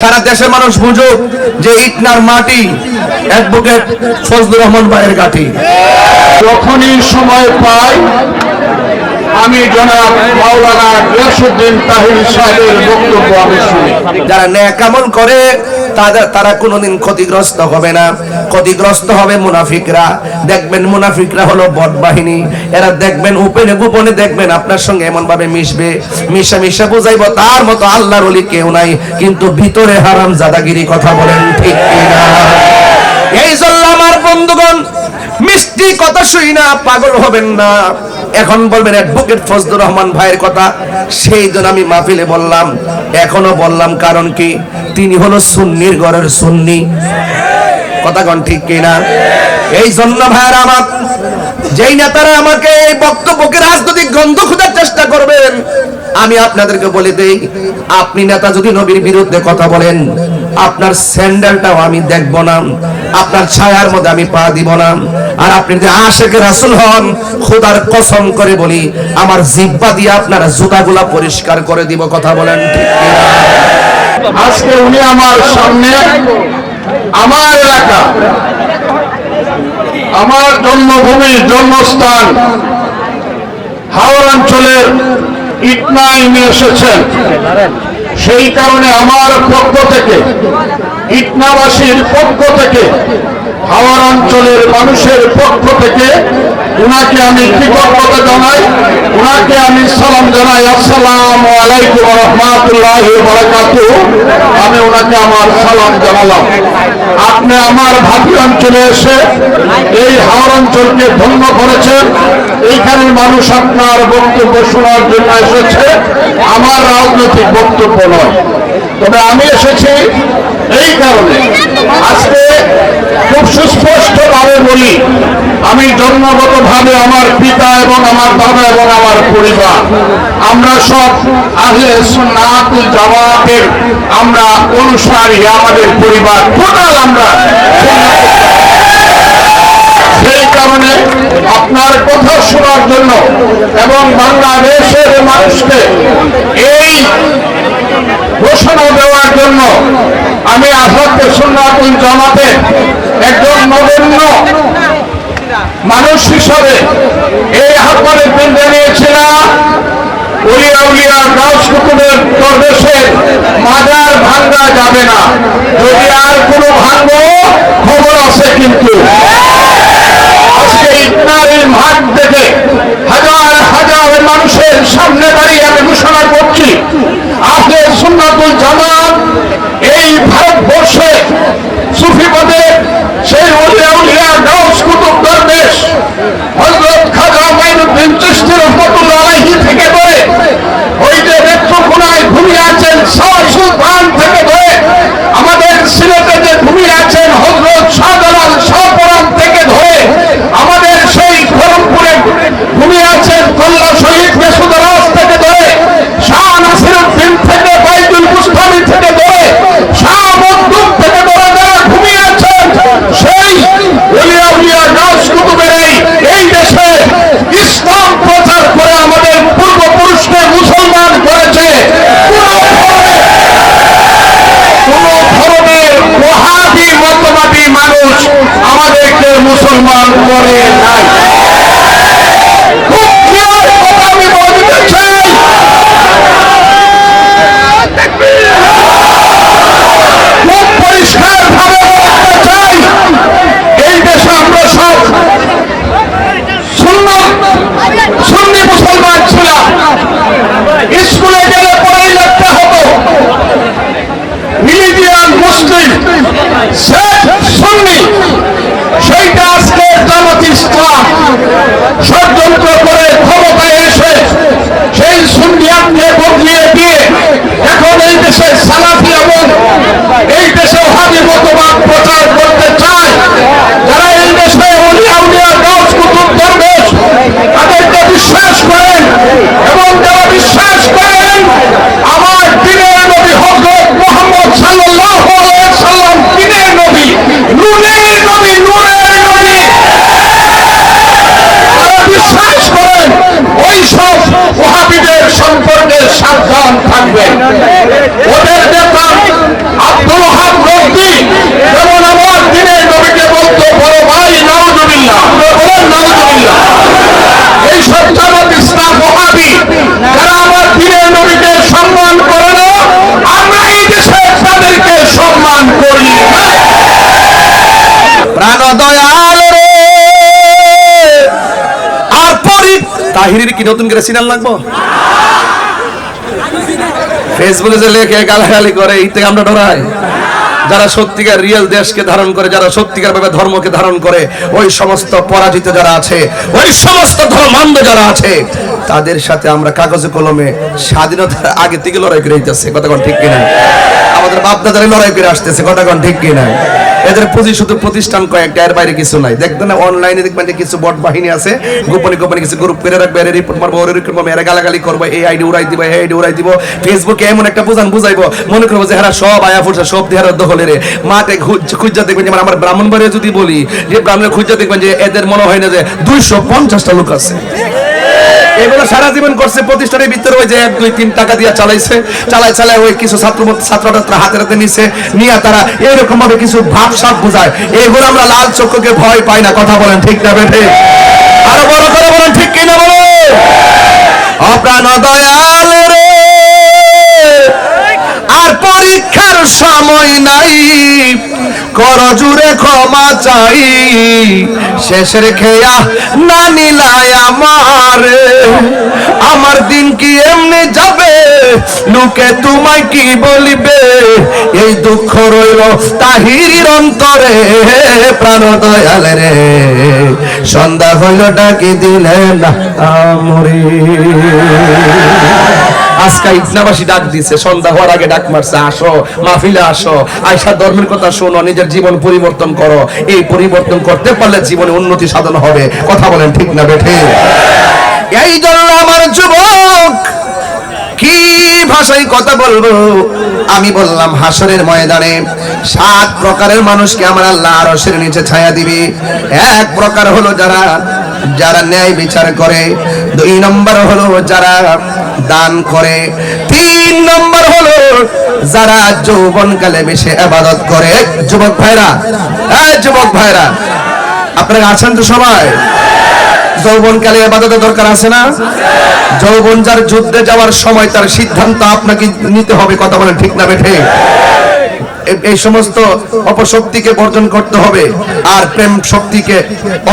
সারা দেশের মানুষ বুঝুক যে ইটনার মাটি অ্যাডভোকেট ফজলুর রহমান ভাইয়ের গাঠি যখনই সময় পাই আমি জনাব মাওলানা গিয়াসুদ্দিন তাহির সাহেবের বক্তব্য আমি শুনি। যারা ন্যাকামল করে তারা কোনোদিন ক্ষতিগ্রস্ত হবে না। ক্ষতিগ্রস্ত হবে মুনাফিকরা। দেখবেন মুনাফিকরা হলো বট বাহিনী এরা দেখবেন উপেনে গোপনে দেখবেন আপনার সঙ্গে এমন ভাবে মিশবে। মিশা মিশা বুঝাইব, তার মতো আল্লাহর ওলি কেউ নাই। কিন্তু ভিতরে হারাম জাদাগিরি কথা বলেন ঠিক কিনা? এই জন্য আমার বন্ধুগণ, মিষ্টি কথা শুই না পাগল হবেন না। এখন বলবেন অ্যাডভোকেট ফজলুর রহমান ভাইয়ের কথা, সেই জন্য আমি মাহফিলে বললাম। এখনও বললাম কারণ কি? তিনি হলো সুন্নির ঘরের সুন্নি। কথা কন ঠিক কিনা? এই জন্য ভাইয়ের আমার, যেই নেতারা আমাকে এই বক্তব্যকে রাজনৈতিক গন্ধ খোঁজার চেষ্টা করবেন, আমি আপনাদেরকে বলে দেই, আপনি নেতা যদি নবীর বিরুদ্ধে কথা বলেন আপনার স্যান্ডেলটাও আমি দেখব না। আপনার ছায়ার মধ্যে আমি পা দিব না। আর আপনি যদি আশেকে রাসুল হন, খোদার কসম করে বলি, আমার জিব্বা দিয়ে আপনার জুতাগুলা পরিষ্কার করে দিব, কথা বলেন ঠিক? আজকে উনি আমার সামনে আমার এলাকা, আমার জন্মভূমি, জন্মস্থান, হাওড় অঞ্চলের ইটনায় নিয়ে এসেছেন। সেই কারণে আমার পক্ষ থেকে ইটনাবাসীর পক্ষ থেকে হাওড় অঞ্চলের মানুষের পক্ষ থেকে উনাকে আমি কৃতজ্ঞতা জানাই, উনাকে আমি সালাম জানাই, আসসালাম আলাইকুম রহমাতুল্লাহ বারাকাতু। আমি ওনাকে আমার সালাম জানালাম। আপনি আমার ভাবি অঞ্চলে এসে এই হাওড় অঞ্চলকে ধন্য করেছেন। এইখানে মানুষ আপনার বক্তব্য শোনার জন্য এসেছে। আমার রাজনৈতিক বক্তব্য নয়। তবে আমি এসেছি এই কারণে। আজকে খুব সুস্পষ্ট ভাবে বলি, আমি জন্মগত ভাবে আমার পিতা এবং আমার দাদা এবং আমার পরিবার, আমরা সব আহলে সুন্নাতুল জামাতের আমরা অনুসারী, আমাদের পরিবার, টোটাল আমরা। সেই কারণে আপনার কথা শোনার জন্য এবং বাংলাদেশের মানুষকে এই ঘোষণা দেওয়ার জন্য আমি আসাদকে সুন্নাতুল জামাতে একজন নগণ্য মানুষ হিসাবে এই আহ্বানে দিন জানিয়েছিলাম উলিয়া উলিয়া গাছ কুকুরের প্রদেশের মাজার ভাঙ্গা যাবে না। যদি আর কোনো ভাঙ্গ খবর আছে কিন্তু। থেকে হাজার হাজার মানুষের সামনে দাঁড়িয়ে আমি ঘোষণা করছি সুন্নাতুল জামাত এই তাহিরির কি নতুন করে সিনাল লাগবো? ফেসবুকে যে লেখে, গালাগালি করে, এই থেকে আমরা ডরাই। যারা সত্যিকার রিয়েল দেশকে ধারণ করে, যারা সত্যিকার ভাবে ধর্মকে ধারণ করে, ওই সমস্ত পরাজিত যারা আছে, ওই সমস্ত ধর্মান্ধ যারা আছে, তাদের সাথে আমরা কাগজে কলমে স্বাধীনতার আগে থেকে লড়াই করে দিতেছে কতক্ষণ ঠিক কিনা? আমাদের বাপদাদারে লড়াই করে আসতেছে কতক্ষণ ঠিক কিনা? এদের পুঁজি শুধু প্রতিষ্ঠান কয়েকটা, এর বাইরে কিছু নাই। দেখবেন না অনলাইনে দেখবেন যে কিছু বট বাহিনী আছে, গোপনে গোপনে কিছু গ্রুপ করে রাখবে, এর রিপোর্ট মারবো, ওর রিপোর্ট মারবো, এরা গালাগালি করব এই আইডি উড়াই দিব এই আইডি উড়াই দিব ফেসবুকে এমন একটা বুঝান বুঝাইবো, মনে করব যে হারা সব আয়া ফুরসা, সব দেহারা দখলে রে। মাঠে খুঁজা দেখবেন যেমন আমার ব্রাহ্মণবাড়ি যদি বলি, যে ব্রাহ্মণের খুঁজা দেখবেন যে এদের মনে হয় না যে দুইশো পঞ্চাশটা লোক আছে। এগুলো সারা জীবন করছে, প্রতিষ্ঠানের ভিতরে ওই যে এক, দুই, তিন টাকা দিয়ে চালাইছে চালাই চালাই ওই কিছু ছাত্র ছাত্র ছাত্র হাতে হাতে নিছে, নিয়ে তারা এরকম ভাবে কিছু ভাব সাপ বোঝায়। এগুলো আমরা লাল চক্ষুকে ভয় পাই না, কথা বলেন ঠিক না, বেঠে। আরও বড় করে বলেন, ঠিক কিনা বলো? অপ্রাণ দয়াল রে। আর পরীক্ষার সময় নাই। কর জুড়ে ক্ষমা চাই। শেষের খেয়া না নিলাই আমার। আমার দিন কি এমনি যাবে? লোকে তোমায় কি বলিবে? এই দুঃখ রইল তাহির অন্তরে প্রাণ দয়াল রে সন্ধ্যা হইল, ডাকি দিলে না মরে আজকে ইটনাবাসী ডাক দিছে, সন্ধ্যা হওয়ার আগে ডাক মারছে, আসো, মাহফিলে আসো। আয়সা ধর্মের কথা শোনো, নিজের জীবন পরিবর্তন করো। এই পরিবর্তন করতে পারলে জীবনে উন্নতি সাধন হবে। কথা বলেন ঠিক না, বেঠে? এই জন্য আমার যুবক, কি ভাষায় কথা বলব। আমি বললাম, হাসরের ময়দানে সাত প্রকারের মানুষকে আমার আল্লাহ আরশের নিচে ছায়া দিবে। এক প্রকার হলো যারা যারা ন্যায় বিচার করে। দুই নম্বর হলো যারা দান করে। তিন নম্বর হলো যারা যৌবনকালে বেশি আবাদত করে। যুবক ভাইরা এই যুবক ভাইরা, আপনারা আছেন তো সবাই? যৌবনকালে আবাদতের দরকার আছে না? যৌবন যার যুদ্ধে যাওয়ার সময় তার সিদ্ধান্ত আপনাকে নিতে হবে, কথা বলেন ঠিক না বেঠে? এই সমস্ত অপশক্তিকে বর্জন করতে হবে আর প্রেম শক্তিকে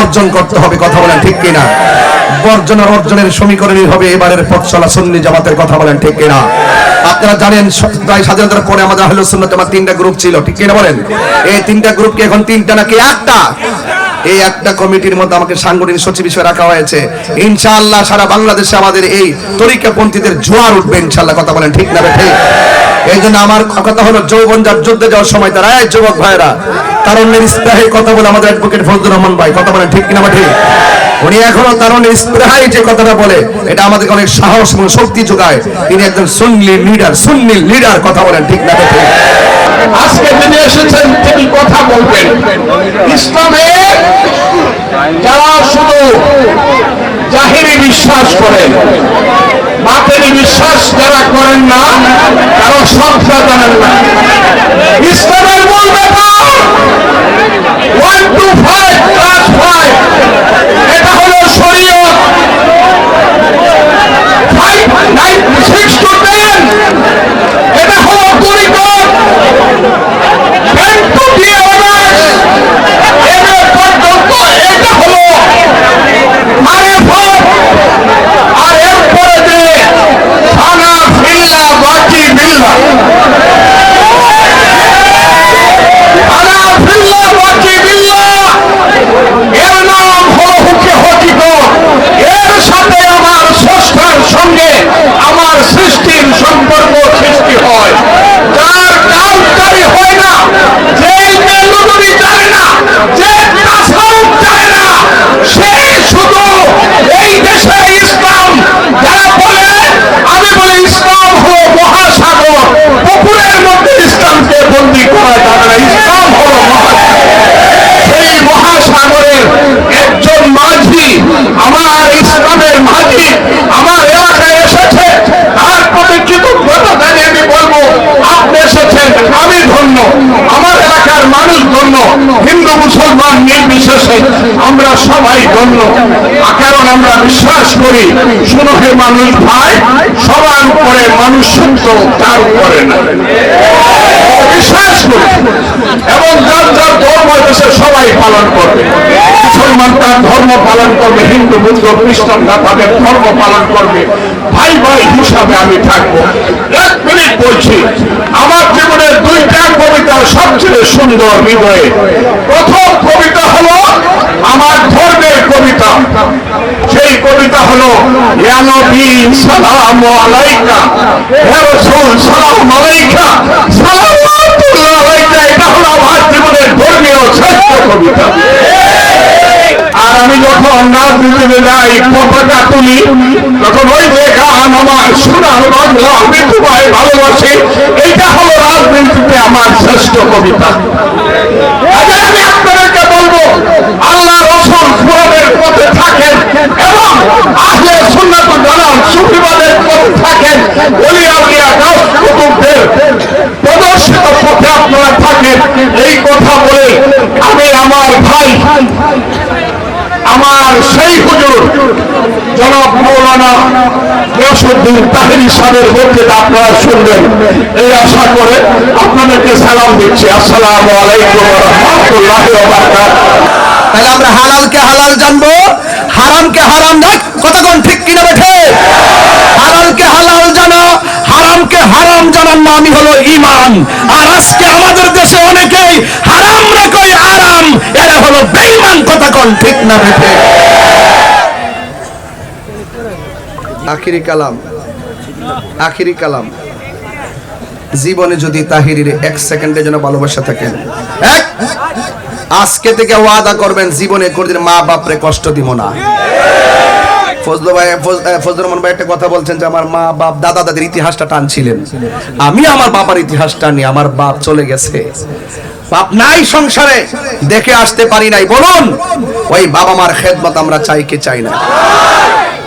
অর্জন করতে হবে, কথা বলেন ঠিক কিনা? বর্জন আর অর্জনের সমীকরণই হবে এবারের পথ চলা সুন্নি জামাতের, কথা বলেন ঠিক কিনা? আপনারা জানেন প্রায় স্বাধীনতার পরে আমাদের আহলে সুন্নাত আমার তিনটা গ্রুপ ছিল, ঠিক কিনা বলেন? এই তিনটা গ্রুপ গ্রুপকে এখন তিনটা নাকি একটা? এই একটা কমিটির মধ্যে আমাকে সাংগঠনিক সচিব হিসেবে রাখা হয়েছে। ইনশাআল্লাহ সারা বাংলাদেশে আমাদের এই তরিকাপন্থীদের জোয়ার উঠবে, ইনশাআল্লাহ, কথা বলেন ঠিক না ঠিক? এই জন্য আমার কথা হলো যৌবন যার যুদ্ধে যাওয়ার সময় তারা, এই যুবক ভাইরা স্প্রাহে কথা বলে আমাদের অ্যাডভোকেট ফজলুর রহমান ভাই, কথা বলেন ঠিক কিনা ঠিক? উনি এখনও তারুণ্যের স্প্রাহে যে কথাটা বলে, এটা আমাদেরকে অনেক সাহস এবং শক্তি যোগায়। তিনি একজন সুন্নি লিডার সুন্নি লিডার কথা বলেন ঠিক না ঠিক? আজকে যিনি এসেছেন তিনি কথা বলবেন। ইসলামে যারা শুধু জাহিরি বিশ্বাস করেন বাতেরি বিশ্বাস যারা করেন না, তারা সবটা জানেন না। ইসলামের মূল ব্যাপার one two five class five এটা হলো শরীয়ত five nine six two ten এটা হলো তরিকত ব্যাংক টু বি অনার্স এমএ পর্যন্ত এটা হলো মারিফত আর এরপরে যে খানা ফিল্লা বাকি বিল্লা খানা ফিল্লা বাকি বিল্লা এর নাম হলো হুকে হকিকত এর সাথে আমার স্রষ্টার সঙ্গে আমার সৃষ্টির সম্পর্ক সৃষ্টি হয় যার কালকারি হয় না যে মেলুদুরি জানে না যে তাসাউফ জানে না সে শুধু এই দেশে ইসলাম যারা বলে আমি বলি ইসলাম হলো মহাসাগর পুকুরের মধ্যে ইসলামকে বন্দি করা যাবে না ইসলাম হলো মহাসাগর সেই মহাসাগরের একজন মাঝি আমার ইসলামের মাঝি আমার এলাকায় এসেছে তার প্রতি কৃতজ্ঞতা জানিয়ে আমি বলব আপনি এসেছেন আমি ধন্য আমার এলাকার মানুষ ধন্য হিন্দু মুসলমান নির্বিশেষে আমরা সবাই ধন্য কারণ আমরা বিশ্বাস করি, শুনো হে মানুষ ভাই, সবার উপরে মানুষ সত্য তার উপরে না? বিশ্বাস করি। এবং যার যার ধর্ম দেশে সবাই পালন করবে। মুসলমান তার ধর্ম পালন করবে, হিন্দু, বুদ্ধ খ্রিস্টানরা তাদের ধর্ম পালন করবে। ভাই ভাই হিসাবে আমি থাকব এক মিনিট বলছি আমার জীবনের দুইটা কবিতা সবচেয়ে সুন্দর হৃদয়ে। প্রথম কবিতা হলো আমার ধর্মের কবিতা। সেই কবিতা হলো সালাম সালাম এটা হলো আমার জীবনের ধর্মীয় শ্রেষ্ঠ কবিতা। আর আমি যখন রাজনীতিতে যাই, পতাকা তুলি, তখন ওই যে গান আমার সোনার বাংলা আমি ভালোবাসি। আমার শ্রেষ্ঠ কবিতা। আমি আপনাদেরকে বলব, আল্লাহ রসুল কোরআনের পথে থাকেন এবং জানান সুফিবাদের পথে থাকেন। প্রদর্শিত পথে আপনারা থাকেন। এই কথা বলে আমি আমার ভাই আমার সেই হুজুর জনাব মৌলানা গিয়াসুদ্দিন তাহেরি সাহেবের বক্তৃতা আপনারা শুনবেন। এই আশা করে আপনাদেরকে সালাম দিচ্ছি। আসসালামু আলাইকুম তাহলে আমরা হালালকে হালাল জানব, হারামকে হারাম না কতক্ষণ ঠিক কিনা বেঠে? হালালকে হালাল জানা, হারামকে হারাম জানার নামই হলো ইমান আর আজকে আমাদের দেশে অনেকেই হারাম রে কই আরাম, এরা হলো বেঈমান কতক্ষণ ঠিক না বেঠে। আখিরি কালাম আখিরি কালাম। জীবনে যদি তাহিরির এক সেকেন্ডের জন্য ভালোবাসা এক, আজকে থেকে ওয়াদা করবেন, জীবনে কোনদিন মা বাপরে কষ্ট দিব না। ফজলু ভাই, ফজ- রহমান ভাই একটা কথা বলছেন যে আমার মা বাপ দাদা দাদির ইতিহাসটা টানছিলেন। আমি আমার বাবার ইতিহাস টানি আমার বাপ চলে গেছে। বাপ নাই সংসারে, দেখে আসতে পারি নাই। বলুন, ওই বাবা মার খেদমত আমরা চাই কি চাই না?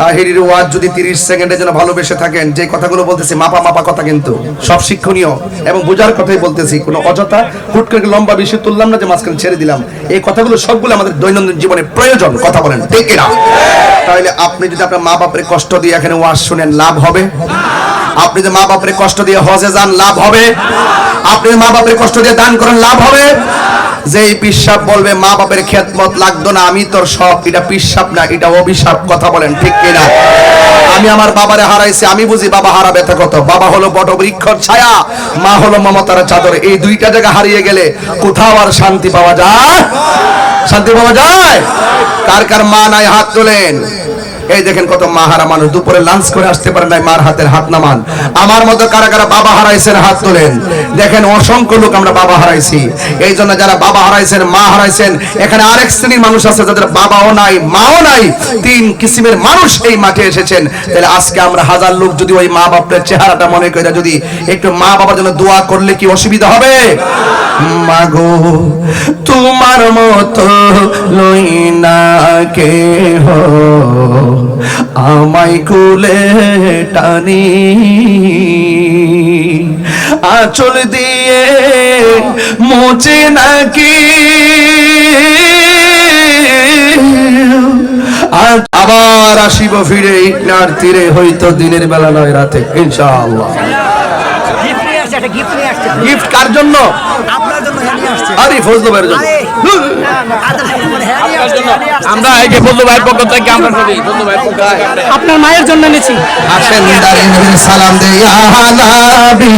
তাহিরির ওয়াজ যদি 30 সেকেন্ডের জন্য ভালোবেসে থাকেন, যে কথাগুলো বলতেছি, মাপা মাপা কথা কিন্তু। সব শিক্ষণীয় এবং বোঝার কথাই বলতেছি, কোনো অযথা হুট করে লম্বা বিষয় তুললাম না যে মাঝখানে ছেড়ে দিলাম। এই কথাগুলো সবগুলো আমাদের দৈনন্দিন জীবনে প্রয়োজন, কথা বলেন, ঠিক না তাহলে আপনি যদি আপনার মা বাপের কষ্ট দিয়ে এখানে ওয়াজ শুনেন, লাভ হবে? আপনি যদি মা বাপের কষ্ট দিয়ে হজে যান, লাভ হবে? আপনি মা বাপের কষ্ট দিয়ে দান করেন, লাভ হবে? যে এই পিসাব বলবে, মা বাপের খেদমত লাগতো না, আমি তোর সব, এটা পিসাব না, এটা অভিশাপ, কথা বলেন, ঠিক কিনা? আমি আমার বাবারে হারাইছি, আমি বুঝি বাবা হারা ব্যথা কত। বাবা হলো বট বৃক্ষর ছায়া, মা হলো মমতার চাদর। এই দুইটা জায়গা হারিয়ে গেলে কোথাও আর শান্তি পাওয়া যায়? শান্তি পাওয়া যায়? কার কার মা নাই হাত তোলেন? এই দেখেন কত মা হারা মানুষ, দুপুরে লাঞ্চ করে আসতে পারেন নাই মার হাতের হাত নামান। আমার মতো কারা কারা বাবা হারাইছেন হাত তোলেন? দেখেন অসংখ্য লোক আমরা বাবা হারাইছি। এই জন্য যারা বাবা হারাইছেন, মা হারাইছেন, এখানে আরেক শ্রেণির মানুষ আছে যাদের বাবাও নাই, মাও নাই, তিন কিসিমের মানুষ এই মাঠে এসেছেন। তাহলে আজকে আমরা হাজার লোক যদি ওই মা বাপের চেহারাটা মনে করে যদি একটু মা বাবার জন্য দোয়া করলে কি অসুবিধা হবে? মাগো, তোমার মতো লই না কে আমায় কুলে টানি, আঁচল দিয়ে মোচে নাকি। আবার আসিব ফিরে ইটনার তীরে, হয়তো দিনের বেলা নয় রাতে, ইনশাআল্লাহ। গিফট কার জন্য হ্যাঁ আরে ফজলু ভাইয়ের হ্যাঁ হ্যাঁ। আমরা এই যে ফজলু ভাইয়ের পক্ষ থেকে আমরা সবই ফজলু ভাইয়ের পক্ষ থেকে আপনার মায়ের জন্য আসেন দাঁড়িয়ে সালাম দে ইয়া নাবি